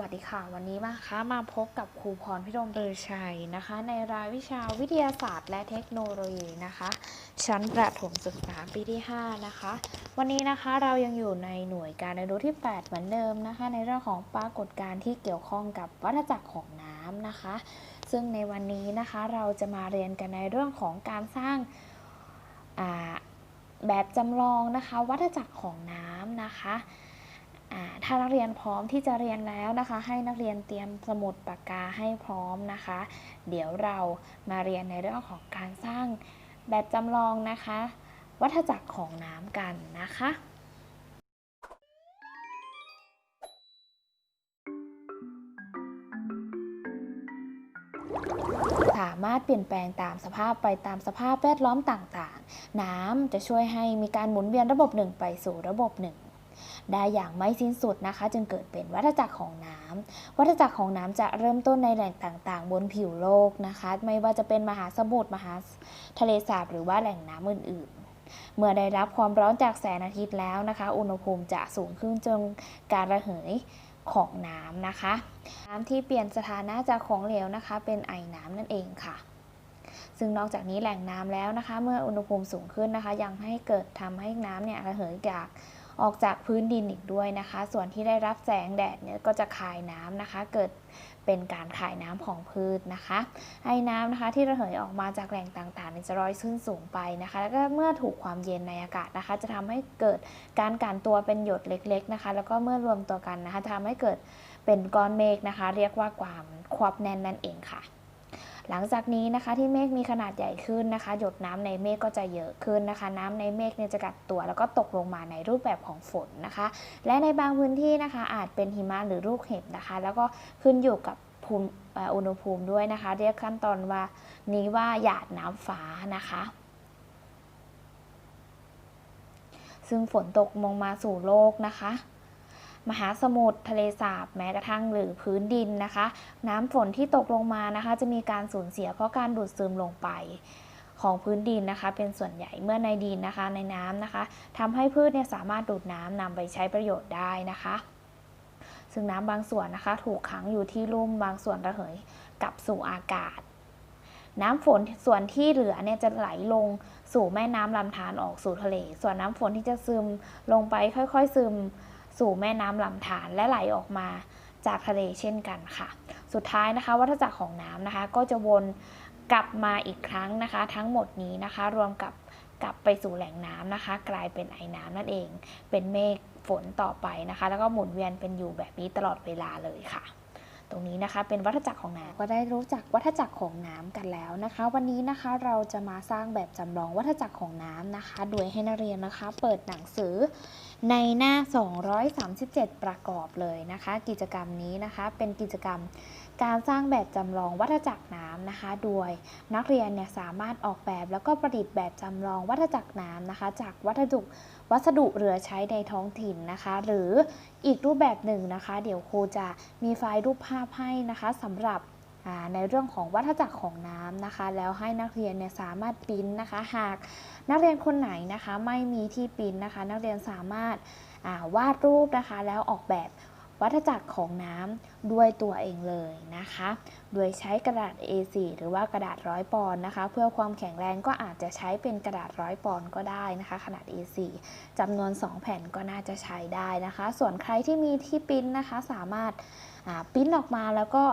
วัสดีค่ะ วันนี้นะคะมาพบกับครูพรพิรมเรือชัยนะคะ ในรายวิชาวิทยาศาสตร์ และเทคโนโลยีนะคะ ชั้นประถมศึกษาปีที่ 5 นะคะ วันนี้นะคะเรายังอยู่ในหน่วยการเรียนรู้ที่ 8 เหมือนเดิมนะคะ ในเรื่องของปรากฏการณ์ที่เกี่ยวข้องกับวัฏจักรของน้ำนะคะ ซึ่งในวันนี้นะคะเราจะมาเรียนกันในเรื่องของการสร้างแบบจำลองนะคะ วัฏจักรของน้ำนะคะ ถ้านักเรียนพร้อมที่จะเรียนแล้วนะคะ ให้นักเรียนเตรียมสมุดปากกาให้พร้อมนะคะ เดี๋ยวเรามาเรียนในเรื่องของการสร้างแบบจำลองนะคะ วัฏจักรของน้ำกันนะคะสามารถเปลี่ยนแปลงตามสภาพไปตามสภาพแวดล้อมต่างๆ น้ำจะช่วยให้มีการหมุนเวียนระบบหนึ่งไปสู่ระบบหนึ่ง ได้อย่างไม่สิ้นสุดนะคะ จึงเกิดเป็นวัฏจักรของน้ำวัฏจักรของน้ำจะเริ่มต้นในแหล่งต่างๆ บนผิวโลกนะคะ ไม่ว่าจะเป็นมหาสมุทรมหาทะเลสาบหรือว่าแหล่งน้ำอื่น ๆเมื่อได้รับความร้อนจากแสงอาทิตย์แล้วนะคะ อุณหภูมิจะสูงขึ้นจนการระเหยของน้ำนะคะ น้ำที่เปลี่ยนสถานะจากของเหลวนะคะ เป็นไอน้ำนั่นเองค่ะ ซึ่งนอกจากนี้แหล่งน้ำแล้วนะคะ เมื่ออุณหภูมิสูงขึ้นนะคะ ยังให้เกิดทำให้น้ำเนี่ยระเหยจาก ออกจากพื้นดินอีกด้วยนะคะ ส่วนที่ได้รับแสงแดดเนี่ยก็จะคายน้ำนะคะ เกิดเป็นการคายน้ำของพืชนะคะไอ้น้ำนะคะที่ระเหยออกมาจากแหล่งต่างๆเนี่ยจะลอยขึ้นสูงไปนะคะ แล้วก็เมื่อถูกความเย็นในอากาศนะคะ จะทำให้เกิดการกันตัวเป็นหยดเล็ก ๆนะคะ แล้วก็เมื่อรวมตัวกันนะคะจะทำให้เกิดเป็นก้อนเมฆนะคะ เรียกว่าความควบแน่นนั่นเองค่ะ หลังจากนี้นะคะที่เมฆมีขนาดใหญ่ขึ้นนะคะ หยดน้ำในเมฆก็จะเยอะขึ้นนะคะ น้ำในเมฆเนี่ยจะกัดตัว แล้วก็ตกลงมาในรูปแบบของฝนนะคะ และในบางพื้นที่นะคะ อาจเป็นหิมะหรือลูกเห็บนะคะ แล้วก็ขึ้นอยู่กับภูมิอุณหภูมิด้วยนะคะ เรียกขั้นตอนว่านี้ว่าหยาดน้ำฟ้านะคะซึ่งฝนตกลงมาสู่โลกนะคะ มหาสมุทรทะเลสาบแม้กระทั่งหรือพื้นดินนะคะ น้ำฝนที่ตกลงมานะคะ จะมีการสูญเสียเพราะการดูดซึมลงไปของพื้นดินนะคะ เป็นส่วนใหญ่เมื่อในดินนะคะในน้ำนะคะทำให้พืชเนี่ยสามารถดูดน้ำนำไปใช้ประโยชน์ได้นะคะ ซึ่งน้ำบางส่วนนะคะ ถูกขังอยู่ที่ลุ่มบางส่วนระเหยกลับสู่อากาศ น้ำฝนส่วนที่เหลือเนี่ยจะไหลลงสู่แม่น้ำลำธารออกสู่ทะเล ส่วนน้ำฝนที่จะซึมลงไปค่อย ๆ ซึม สู่แม่น้ำลำธารและไหลออกมาจากทะเลเช่นกันค่ะ สุดท้ายนะคะ วัฏจักรของน้ำนะคะ ก็จะวนกลับมาอีกครั้งนะคะ ทั้งหมดนี้นะคะ รวมกับกลับไปสู่แหล่งน้ำนะคะ กลายเป็นไอน้ำนั่นเอง เป็นเมฆฝนต่อไปนะคะ แล้วก็หมุนเวียนเป็นอยู่แบบนี้ตลอดเวลาเลยค่ะ ตรงนี้นะคะเป็นวัฏจักรของน้ำก็ได้รู้จักวัฏจักรของน้ำกันแล้วนะคะ วันนี้นะคะเราจะมาสร้างแบบจำลองวัฏจักรของน้ำนะคะ โดยให้นักเรียนนะคะ เปิดหนังสือในหน้า 237 ประกอบเลยนะคะ กิจกรรมนี้นะคะเป็นกิจกรรมการสร้างแบบจำลองวัฏจักรน้ำนะคะ โดยนักเรียนเนี่ยสามารถออกแบบแล้วก็ประดิษฐ์แบบจำลองวัฏจักรน้ำนะคะ จากวัสดุวัสดุเหลือใช้ในท้องถิ่นนะคะ หรืออีกรูปแบบหนึ่งนะคะ เดี๋ยวครูจะมีไฟล์รูปภาพให้นะคะสำหรับในเรื่องของวัฏจักรของน้ำนะคะ แล้วให้นักเรียนเนี่ยสามารถปิ้นนะคะ หากนักเรียนคนไหนนะคะ ไม่มีที่ปิ้นนะคะ นักเรียนสามารถาวาดรูปนะคะ แล้วออกแบบ วัฏจักรของน้ำด้วยตัวเองเลยนะคะ โดยใช้กระดาษ A4 หรือว่ากระดาษร้อยปอนด์นะคะ เพื่อความแข็งแรงก็อาจจะใช้เป็นกระดาษร้อยปอนด์ก็ได้นะคะ ขนาด A4 จำนวน 2 แผ่นก็น่าจะใช้ได้นะคะ ส่วนใครที่มีที่ปิ้นนะคะ สามารถาปิ้นออกมาแล้วก็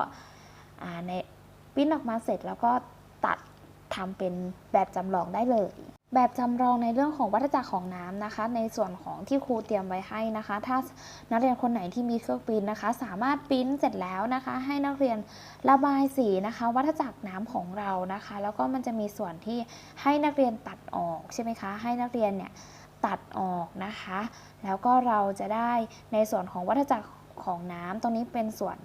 ในปิ้นออกมาเสร็จแล้วก็ตัดทำเป็นแบบจำลองได้เลย แบบจำลองในเรื่องของวัฏจักรของน้ำนะคะ ในส่วนของที่ครูเตรียมไว้ให้นะคะ ถ้านักเรียนคนไหนที่มีเครื่องปริ้นนะคะ สามารถปริ้นเสร็จแล้วนะคะ ให้นักเรียนระบายสีนะคะ วัฏจักรน้ำของเรานะคะ แล้วก็มันจะมีส่วนที่ให้นักเรียนตัดออกใช่ไหมคะ ให้นักเรียนเนี่ยตัดออกนะคะ แล้วก็เราจะได้ในส่วนของวัฏจักรของน้ำตรงนี้เป็นส่วน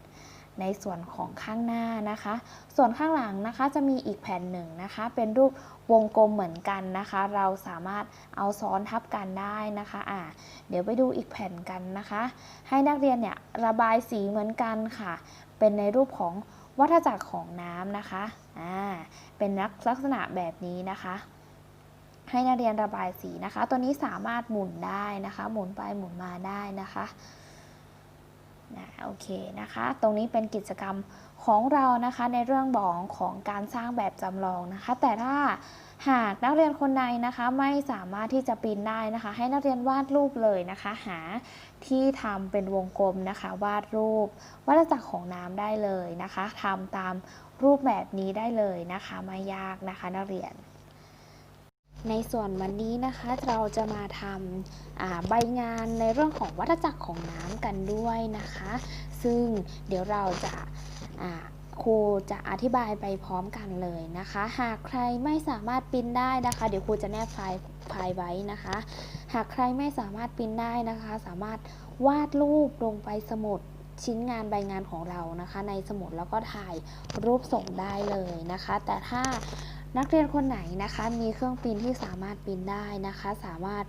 ในส่วนของข้างหน้านะคะ ส่วนข้างหลังนะคะจะมีอีกแผ่นหนึ่งนะคะ เป็นรูปวงกลมเหมือนกันนะคะ เราสามารถเอาซ้อนทับกันได้นะคะอ่าเดี๋ยวไปดูอีกแผ่นกันนะคะ ให้นักเรียนเนี่ยระบายสีเหมือนกันค่ะ เป็นในรูปของวัฏจักรของน้ำนะคะอ่าเป็นลักษณะแบบนี้นะคะให้นักเรียนระบายสีนะคะ ตัวนี้สามารถหมุนได้นะคะ หมุนไปหมุนมาได้นะคะ นะโอเคนะคะ ตรงนี้เป็นกิจกรรมของเรานะคะในเรื่องของของการสร้างแบบจำลองนะคะ แต่ถ้าหากนักเรียนคนใดนะคะไม่สามารถที่จะปีนได้นะคะ ให้นักเรียนวาดรูปเลยนะคะ หาที่ทำเป็นวงกลมนะคะ วาดรูปวัฏจักรของน้ำได้เลยนะคะทำตามรูปแบบนี้ได้เลยนะคะ ไม่ยากนะคะนักเรียน ในส่วนวันนี้นะคะเราจะมาทำอ่าใบงานในเรื่องของวัฏจักรของน้ำกันด้วยนะคะ ซึ่งเดี๋ยวเราจะครูจะอธิบายไปพร้อมกันเลยนะคะ หากใครไม่สามารถปิ้นได้นะคะ เดี๋ยวครูจะแนบไฟล์ไฟล์ไว้นะคะ หากใครไม่สามารถปิ้นได้นะคะ สามารถวาดรูปลงไปสมุดชิ้นงานใบงานของเรานะคะ ในสมุดแล้วก็ถ่ายรูปส่งได้เลยนะคะ แต่ถ้า นักเรียนคนไหนนะคะ มีเครื่องปริ้นที่สามารถปริ้นได้นะคะ สามารถ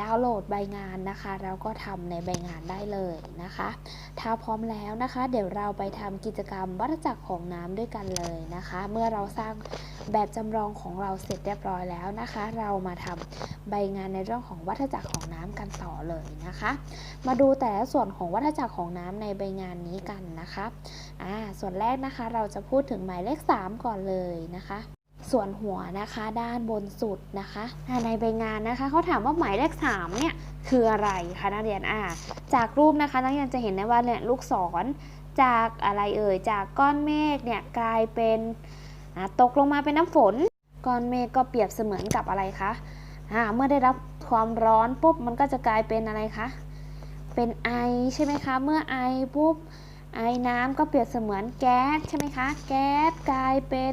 ดาวน์โหลดใบงานนะคะแล้วก็ทำในใบงานได้เลยนะคะ ถ้าพร้อมแล้วนะคะ เดี๋ยวเราไปทำกิจกรรมวัฏจักรของน้ำด้วยกันเลยนะคะ เมื่อเราสร้างแบบจำลองของเราเสร็จเรียบร้อยแล้วนะคะ เรามาทำใบงานในเรื่องของวัฏจักรของน้ำกันต่อเลยนะคะ มาดูแต่ละส่วนของวัฏจักรของน้ำในใบงานนี้กันนะคะอ่าส่วนแรกนะคะ เราจะพูดถึงหมายเลข 3 ก่อนเลยนะคะ ส่วนหัวนะคะด้านบนสุดนะคะในใบงานนะคะเขาถามว่าหมายเลข3เนี่ยคืออะไรคะนักเรียนอ่าจากรูปนะคะนักเรียนจะเห็นได้ว่าเนี่ยลูกศรจากอะไรเอ่ยจากก้อนเมฆเนี่ยกลายเป็นตกลงมาเป็นน้ำฝน ก้อนเมฆก็เปรียบเสมือนกับอะไรคะอ่าเมื่อได้รับความร้อนปุ๊บมันก็จะกลายเป็นอะไรคะเป็นไอใช่ไหมคะเมื่อไอปุ๊บไอน้ำก็เปรียบเสมือนแก๊สใช่ไหมคะแก๊สกลายเป็น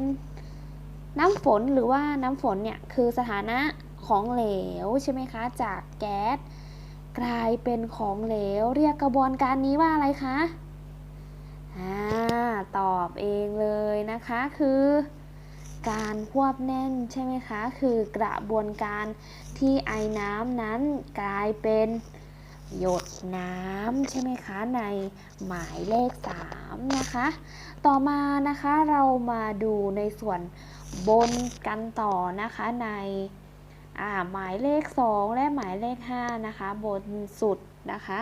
น้ำฝนหรือว่าน้ำฝนเนี่ยคือสถานะของเหลวใช่ไหมคะ จากแก๊สกลายเป็นของเหลว เรียกกระบวนการนี้ว่าอะไรคะอ่าตอบเองเลยนะคะคือ การควบแน่นใช่ไหมคะ คือกระบวนการที่ไอน้ำนั้นกลายเป็นหยดน้ำใช่ไหมคะ ในหมายเลข 3 นะคะ ต่อมานะคะเรามาดูในส่วน บนกันต่อนะคะในหมายเลข 2 และหมายเลข5นะคะ บนสุดนะคะ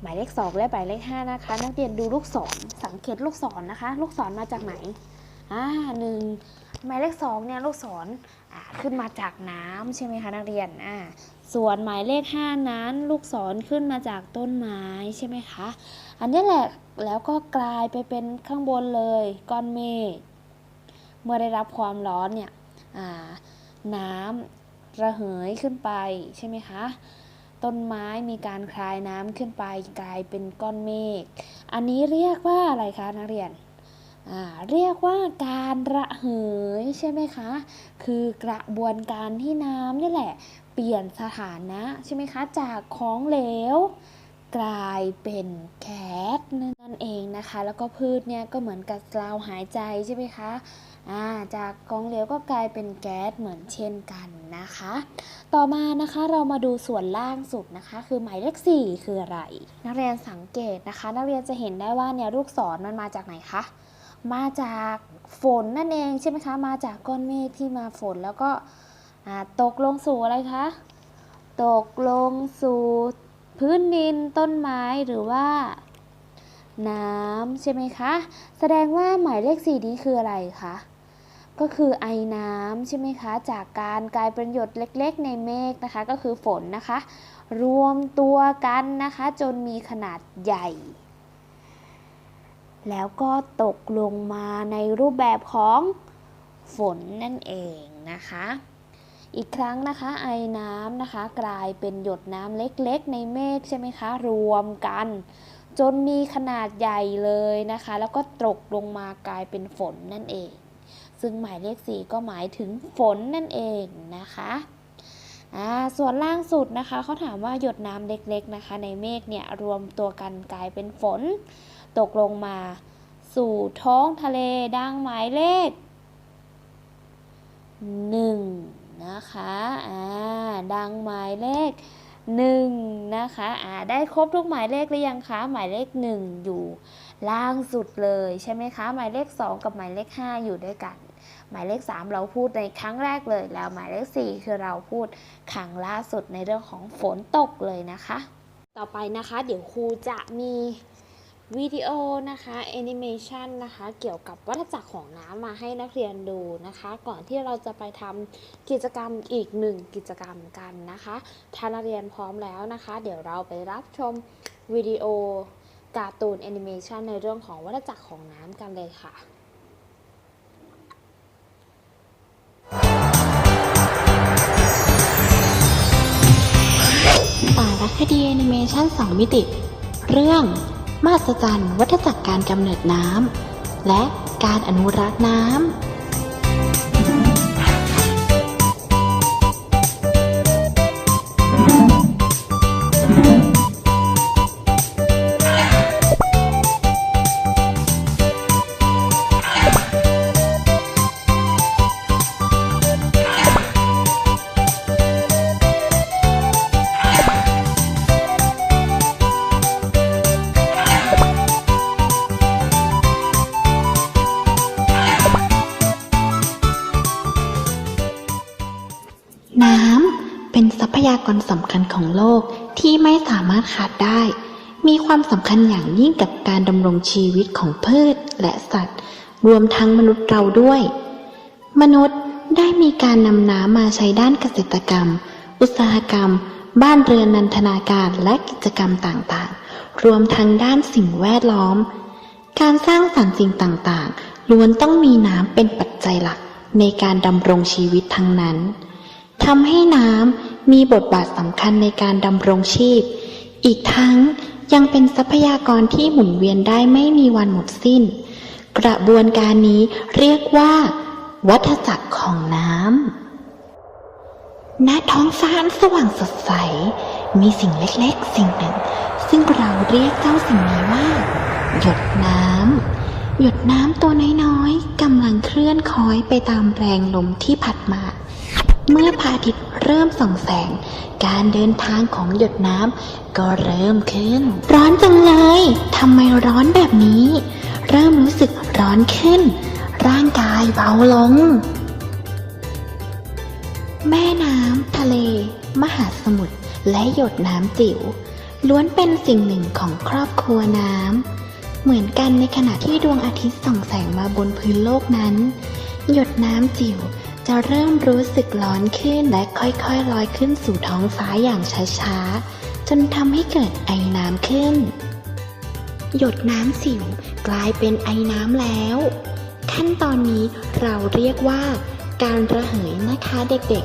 หมายเลข 2 และหมายเลข5นะคะ นักเรียนดูลูกศรสังเกตลูกศรนะคะ ลูกศรมาจากไหนอ่าหนึ่งหมายเลข2เนี่ยลูกศรขึ้นมาจากน้ำใช่ไหมคะนักเรียนอ่าส่วนหมายเลข 5 นั้น ลูกศรขึ้นมาจากต้นไม้ใช่ไหมคะ อันนี้แหละแล้วก็กลายไปเป็นข้างบนเลยก้อนเมฆ เมื่อได้รับความร้อนเนี่ยน้ำระเหยขึ้นไปใช่ไหมคะ ต้นไม้มีการคลายน้ำขึ้นไปกลายเป็นก้อนเมฆ อันนี้เรียกว่าอะไรคะนักเรียนเรียกว่าการระเหยใช่ไหมคะ คือกระบวนการที่น้ำนี่แหละ เปลี่ยนสถานะใช่ไหมคะ จากของเหลว กลายเป็นแก๊สนั่นเองนะคะ แล้วก็พืชเนี่ยก็เหมือนกับเราหายใจใช่ไหมคะาจากของเหลวก็กลายเป็นแก๊สเหมือนเช่นกันนะคะ ต่อมานะคะเรามาดูส่วนล่างสุดนะคะ คือหมายเลข4คืออะไร นักเรียนสังเกตนะคะ นักเรียนจะเห็นได้ว่าเนี่ยลูกศรมันมาจากไหนคะมาจากฝนนั่นเองใช่ไหมคะมาจากก้อนเมฆที่มาฝนแล้วก็ตกลงสู่อะไรคะตกลงสู่ พื้นดินต้นไม้หรือว่า น้ำใช่ไหมคะ แสดงว่าหมายเลข4นี้คืออะไรคะก็คือไอน้ำใช่ไหมคะ จากการกลายเป็นหยดเล็กๆ ในเมฆนะคะ ก็คือฝนนะคะ รวมตัวกันนะคะ จนมีขนาดใหญ่ แล้วก็ตกลงมาในรูปแบบของฝนนั่นเองนะคะ อีกครั้งนะคะ ไอน้ำนะคะ กลายเป็นหยดน้ำเล็กๆ ในเมฆใช่ไหมคะ รวมกัน จนมีขนาดใหญ่เลยนะคะ แล้วก็ตกลงมากลายเป็นฝนนั่นเอง ซึ่งหมายเลข4ก็หมายถึงฝนนั่นเองนะคะส่วนล่างสุดนะคะเขาถามว่าหยดน้ำเล็กๆนะคะ ในเมฆเนี่ยรวมตัวกันกลายเป็นฝน ตกลงมาสู่ท้องทะเลดังหมายเลข1น นะคะอ่าดังหมายเลข1นะคะอ่าได้ครบทุกหมายเลขหรือยังคะ หมายเลข 1 อยู่ล่างสุดเลยใช่ไหมคะ หมายเลข 2 กับหมายเลข 5 อยู่ด้วยกัน หมายเลข 3 เราพูดในครั้งแรกเลย แล้วหมายเลข 4 คือเราพูดครั้งล่าสุดในเรื่องของฝนตกเลยนะคะ ต่อไปนะคะ เดี๋ยวครูจะมี วิดีโอนะคะแอนิเมชันนะคะเกี่ยวกับวัฏจักรของน้ำมาให้นักเรียนดูนะคะ ก่อนที่เราจะไปทำกิจกรรมอีกหนึ่งกิจกรรมกันนะคะถ้านักเรียนพร้อมแล้วนะคะ เดี๋ยวเราไปรับชมวิดีโอการ์ตูนแอนิเมชันในเรื่องของวัฏจักรของน้ำกันเลยค่ะสารคดีแอนิเมชัน2มิติ เรื่อง มหัศจรรย์วัฏจักรการกำเนิดน้ำและการอนุรักษ์น้ำ กรสำคัญของโลกที่ไม่สามารถขาดได้ มีความสำคัญอย่างยิ่งกับการดำรงชีวิตของพืชและสัตว์ รวมทั้งมนุษย์เราด้วย มนุษย์ได้มีการนำน้ำมาใช้ด้านเกษตรกรรม อุตสาหกรรม บ้านเรือนนันทนาการและกิจกรรมต่างๆ รวมทั้งด้านสิ่งแวดล้อม การสร้างสรรค์สิ่งต่างๆ ล้วนต้องมีน้ำเป็นปัจจัยหลักในการดำรงชีวิตทั้งนั้นทำให้น้ำ มีบทบาทสำคัญในการดำรงชีพ อีกทั้งยังเป็นทรัพยากรที่หมุนเวียนได้ไม่มีวันหมดสิ้น กระบวนการนี้เรียกว่า วัฏจักรของน้ำณท้องฟ้านสว่างสดใส มีสิ่งเล็กๆ สิ่งหนึ่ง ซึ่งเราเรียกเจ้าสิ่งนี้ว่า หยดน้ำหยดน้ำตัวน้อยๆกำลังเคลื่อนคล้อยไปตามแรงลมที่พัดมา เมื่อพระอาทิตย์เริ่มส่องแสง การเดินทางของหยดน้ำก็เริ่มขึ้น ร้อนจังเลยทำไมร้อนแบบนี้ เริ่มรู้สึกร้อนขึ้น ร่างกายเบาลง แม่น้ำทะเล มหาสมุทรและหยดน้ำจิ๋วล้วนเป็นสิ่งหนึ่งของครอบครัวน้ำ เหมือนกันในขณะที่ดวงอาทิตย์ส่องแสงมาบนพื้นโลกนั้น หยดน้ำจิ๋ว จะเริ่มรู้สึกร้อนขึ้นและค่อยๆลอยขึ้นสู่ท้องฟ้าอย่างช้าๆ จนทำให้เกิดไอน้ำขึ้น หยดน้ำสิวกลายเป็นไอน้ำแล้ว ขั้นตอนนี้เราเรียกว่าการระเหยนะคะเด็ก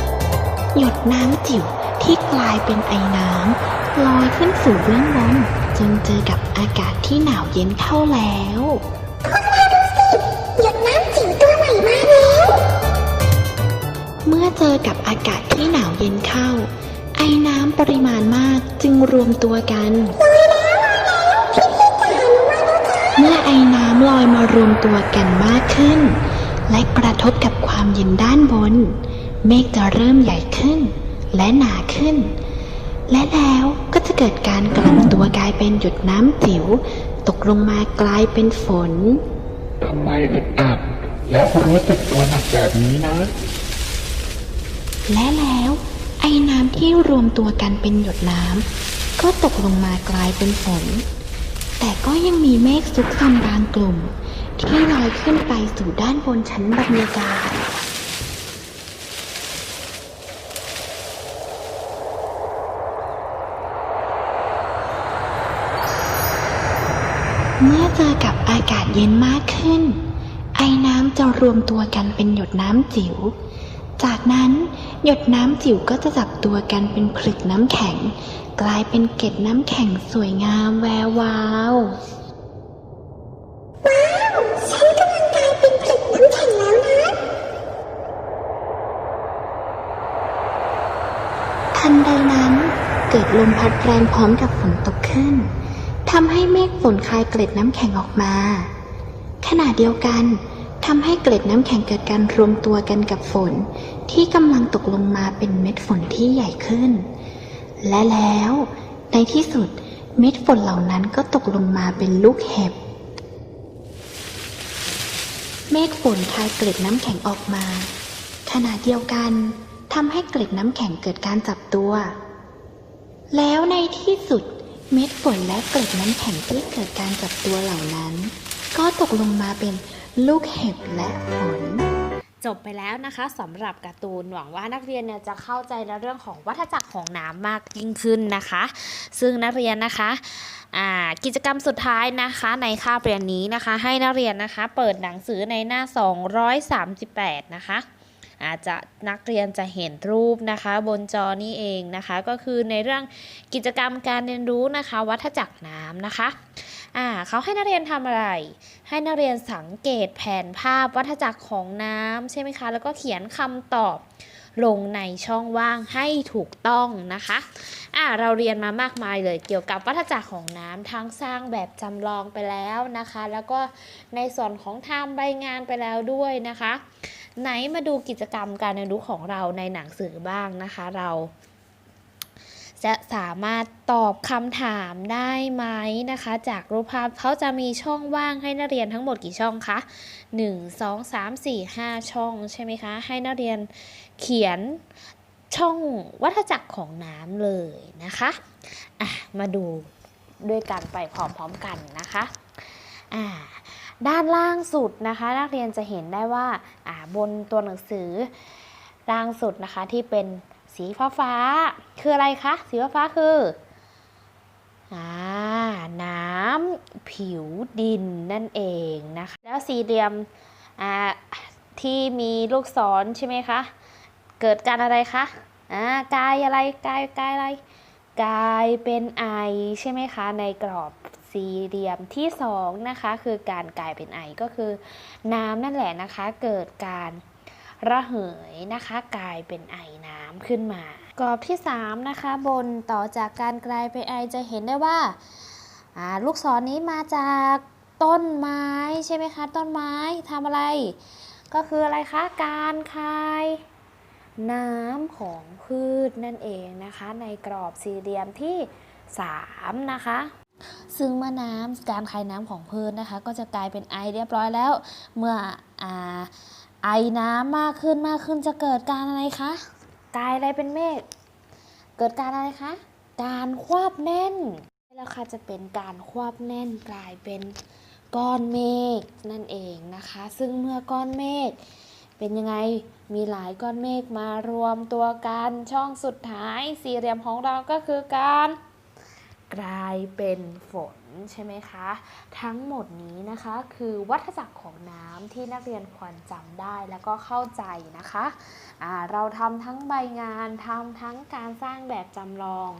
ๆ หยดน้ำจิ๋วที่กลายเป็นไอน้ำลอยขึ้นสู่เบื้องบนจนเจอกับอากาศที่หนาวเย็นเข้าแล้ว มื่อเจอกับอากาศที่หนาวเย็นเข้า ไอน้ำปริมาณมากจึงรวมตัวกันเมื่อไอน้ำลอยมารวมตัวกันมากขึ้น และกระทบกับความเย็นด้านบน เมฆจะเริ่มใหญ่ขึ้น และหนาขึ้น และแล้วก็จะเกิดการกลั่นตัวกลายเป็นหยดน้ำจิ๋วตกลงมากลายเป็นฝนทำไมอึดอัดและรู้สึกตัวหนักแบบนี้นะ และแล้วไอ้น้ำที่รวมตัวกันเป็นหยดน้ำก็ตกลงมากลายเป็นฝน แต่ก็ยังมีเมฆซุกซนบางกลุ่ม ที่ลอยขึ้นไปสู่ด้านบนชั้นบรรยากาศเมื่อเจอกับอากาศเย็นมากขึ้น ไอ้น้ำจะรวมตัวกันเป็นหยดน้ำจิ๋ว จากนั้น หยดน้ำจิ๋วก็จะจับตัวกันเป็นผลึกน้ำแข็ง กลายเป็นเกล็ดน้ำแข็งสวยงามแวววาวว้าวฉันกำลังกลายเป็นผลึกน้ำแข็งแล้วนะทันใดนั้น เกิดลมพัดแรงพร้อมกับฝนตกขึ้นทำให้เมฆฝนคายเกล็ดน้ำแข็งออกมา ขณะเดียวกัน ทำให้เกล็ดน้ำแข็งเกิดการรวมตัวกันกับฝน ที่กำลังตกลงมาเป็นเม็ดฝนที่ใหญ่ขึ้น และแล้วในที่สุดเม็ดฝนเหล่านั้นก็ตกลงมาเป็นลูกเห็บ เมฆฝนคายเกล็ดน้ำแข็งออกมา ขณะเดียวกันทำให้เกล็ดน้ำแข็งเกิดการจับตัว แล้วในที่สุดเม็ดฝนและเกล็ดน้ำแข็งที่เกิดการจับตัวเหล่านั้น ก็ตกลงมาเป็น ลูกเห็บและฝนจบไปแล้วนะคะสำหรับการ์ตูนหวังว่านักเรียนเนี่ยจะเข้าใจในเรื่องของวัฏจักรของน้ำมากยิ่งขึ้นนะคะ ซึ่งนักเรียนนะคะกิจกรรมสุดท้ายนะคะในคาบเรียนนี้นะคะ ให้นักเรียนนะคะเปิดหนังสือในหน้า 238 นะคะอาจจะนักเรียนจะเห็นรูปนะคะ บนจอนี้เองนะคะ ก็คือในเรื่องกิจกรรมการเรียนรู้นะคะ วัฏจักรน้ำนะคะอ่าเขาให้นักเรียนทำอะไร ให้นักเรียนสังเกตแผนภาพวัฏจักรของน้ำใช่ไหมคะ แล้วก็เขียนคำตอบลงในช่องว่างให้ถูกต้องนะคะอ่าเราเรียนมามากมายเลยเกี่ยวกับวัฏจักรของน้ำทั้งสร้างแบบจำลองไปแล้วนะคะ แล้วก็ในส่วนของทำใบงานไปแล้วด้วยนะคะ ไหนมาดูกิจกรรมการเรียนรู้ของเราในหนังสือบ้างนะคะเรา จะสามารถตอบคำถามได้ไหมนะคะ จากรูปภาพเขาจะมีช่องว่างให้นักเรียนทั้งหมดกี่ช่องคะ 1 2 3 4 5 ช่องใช่ไหมคะ ให้นักเรียนเขียนช่องวัฏจักรของน้ำเลยนะคะอะมาดูด้วยกันไปพร้อมๆกันนะคะอ่าด้านล่างสุดนะคะ นักเรียนจะเห็นได้ว่าอ่าบนตัวหนังสือล่างสุดนะคะที่เป็น สีฟ้าฟ้าคืออะไรคะ สีฟ้าฟ้าคืออ่าน้ำผิวดินนั่นเองนะคะ แล้วสี่เหลี่ยมอ่าที่มีลูกศรใช่ไหมคะ เกิดการอะไรคะอ่ากลายอะไรกลายกลายอะไรกลายเป็นไอใช่ไหมคะ ในกรอบสี่เหลี่ยมที่สองนะคะคือการกลายเป็นไอก็คือน้ำนั่นแหละนะคะ เกิดการ ระเหยนะคะ กลายเป็นไอน้ำขึ้นมา กรอบที่ 3 นะคะ บนต่อจากการกลายเป็นไอจะเห็นได้ว่าลูกศรนี้มาจากต้นไม้ใช่ไหมคะ ต้นไม้ทำอะไร ก็คืออะไรคะ การคายน้ำของพืชนั่นเองนะคะ ในกรอบสี่เหลี่ยมที่ 3 นะคะ ซึ่งเมื่อน้ำการคายน้ำของพืชนะคะ ก็จะกลายเป็นไอเรียบร้อยแล้ว เมื่ออ่า ไอน้ำมากขึ้นมากขึ้นจะเกิดการอะไรคะกลายอะไรเป็นเมฆเกิดการอะไรคะการควบแน่นแล้วค่ะจะเป็นการควบแน่นกลายเป็นก้อนเมฆนั่นเองนะคะ ซึ่งเมื่อก้อนเมฆเป็นยังไงมีหลายก้อนเมฆมารวมตัวกันช่องสุดท้ายสี่เหลี่ยมของเราก็คือการ กลายเป็นฝน ใช่ไหมคะ ทั้งหมดนี้นะคะคือวัฏจักรของน้ำที่นักเรียนควรจำได้แล้วก็เข้าใจนะคะอ่าเราทำทั้งใบงานทำทั้งการสร้างแบบจำลอง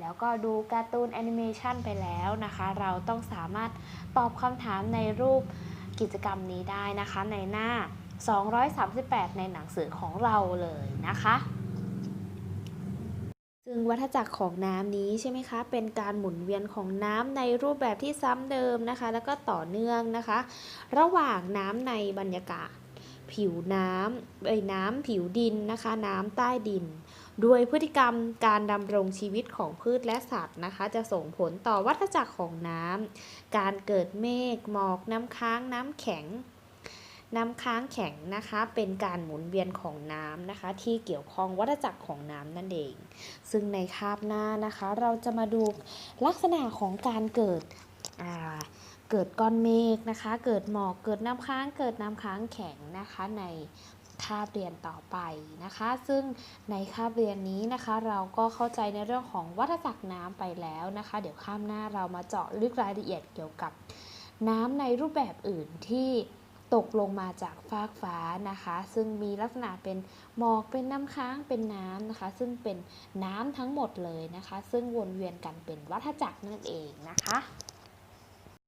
แล้วก็ดูการ์ตูนแอนิเมชันไปแล้วนะคะ เราต้องสามารถตอบคำถามในรูปกิจกรรมนี้ได้นะคะในหน้า 238 ในหนังสือของเราเลยนะคะ ซึ่งวัฏจักรของน้ำนี้ใช่ไหมคะ เป็นการหมุนเวียนของน้ำในรูปแบบที่ซ้ำเดิมนะคะ แล้วก็ต่อเนื่องนะคะ ระหว่างน้ำในบรรยากาศ ผิวน้ำเอ้น้ำผิวดินนะคะ น้ำใต้ดินด้วยพฤติกรรมการดำรงชีวิตของพืชและสัตว์นะคะ จะส่งผลต่อวัฏจักรของน้ำการเกิดเมฆหมอกน้ำค้างน้ำแข็ง น้ำค้างแข็งนะคะเป็นการหมุนเวียนของน้ำนะคะ ที่เกี่ยวข้องวัฏจักรของน้ำนั่นเอง ซึ่งในคาบหน้านะคะ เราจะมาดูลักษณะของการเกิดเกิดก้อนเมฆนะคะ เกิดหมอกเกิดน้ำค้าง เกิดน้ำค้างแข็งนะคะในคาบเรียนต่อไปนะคะ ซึ่งในคาบเรียนนี้นะคะ เราก็เข้าใจในเรื่องของวัฏจักรน้ำไปแล้วนะคะ เดี๋ยวข้ามหน้าเรามาเจาะลึกรายละเอียดเกี่ยวกับน้ำในรูปแบบอื่นที่ ตกลงมาจากฟากฟ้านะคะ ซึ่งมีลักษณะเป็นหมอกเป็นน้ำค้างเป็นน้ำนะคะ ซึ่งเป็นน้ำทั้งหมดเลยนะคะ ซึ่งวนเวียนกันเป็นวัฏจักรนั่นเองนะคะ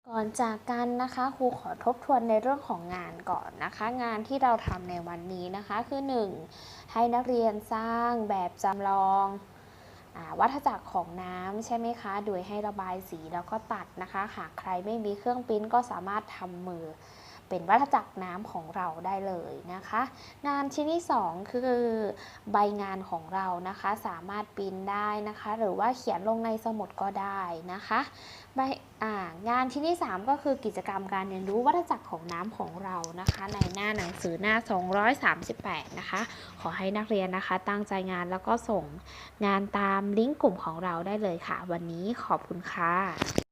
ก่อนจากกันนะคะครูขอทบทวนในเรื่องของงานก่อนนะคะ งานที่เราทำในวันนี้นะคะคือ 1. ให้นักเรียนสร้างแบบจำลองอวัฏจักรของน้ำใช่ไหมคะ โดยให้ระบายสีแล้วก็ตัดนะคะ หากใครไม่มีเครื่องปิ้นก็สามารถทำมือ เป็นวัฏจักรน้ำของเราได้เลยนะคะ งานชิ้นที่ 2 คือใบงานของเรานะคะสามารถปริ้นได้นะคะ หรือว่าเขียนลงในสมุดก็ได้นะคะใบอ่างานชิ้นที่ 3 ก็คือกิจกรรมการเรียนรู้วัฏจักรของน้ำของเรานะคะ ในหน้าหนังสือหน้า 238 นะคะ ขอให้นักเรียนนะคะ ตั้งใจงานแล้วก็ส่งงานตามลิงก์กลุ่มของเราได้เลยค่ะ วันนี้ขอบคุณค่ะ